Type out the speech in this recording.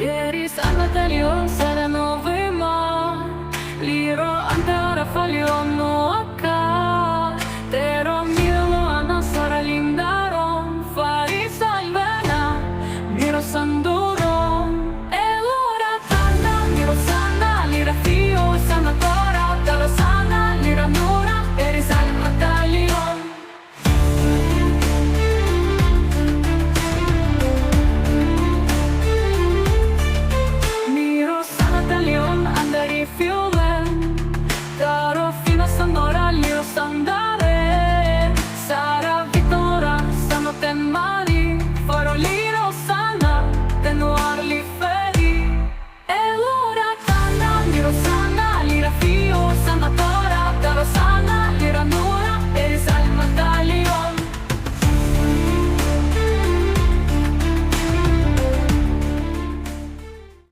Валерій, Сан Натальон, Сара Новий Мар, Ліро, Антара, Фаліон, Нуака, Теро, Міло, Ана, Сара, Ліндарон, Фарі, Сальвена, Міро, Санду, But only